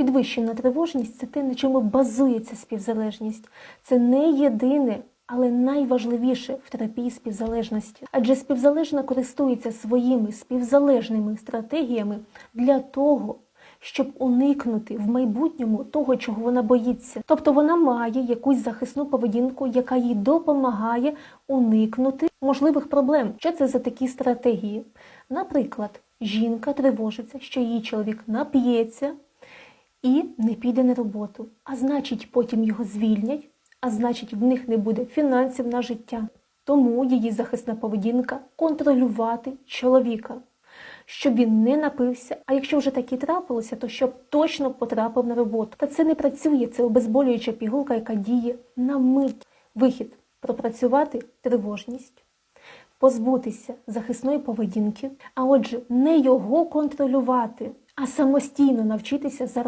Підвищена тривожність це те, на чому базується співзалежність. Це не єдине, але найважливіше в терапії співзалежності. Адже співзалежна користується своїми співзалежними стратегіями для того, щоб уникнути в майбутньому того, чого вона боїться. Тобто вона має якусь захисну поведінку, яка їй допомагає уникнути можливих проблем. Що це за такі стратегії? Наприклад, жінка тривожиться, що її чоловік нап'ється і не піде на роботу. А значить, потім його звільнять, а значить, в них не буде фінансів на життя. Тому її захисна поведінка контролювати чоловіка, щоб він не напився. А якщо вже таке трапилося, то щоб точно потрапив на роботу. Та це не працює, це обезболююча пігулка, яка діє на мить. Вихід пропрацювати тривожність, позбутися захисної поведінки, а отже, не його контролювати, а самостійно навчитися заробляти.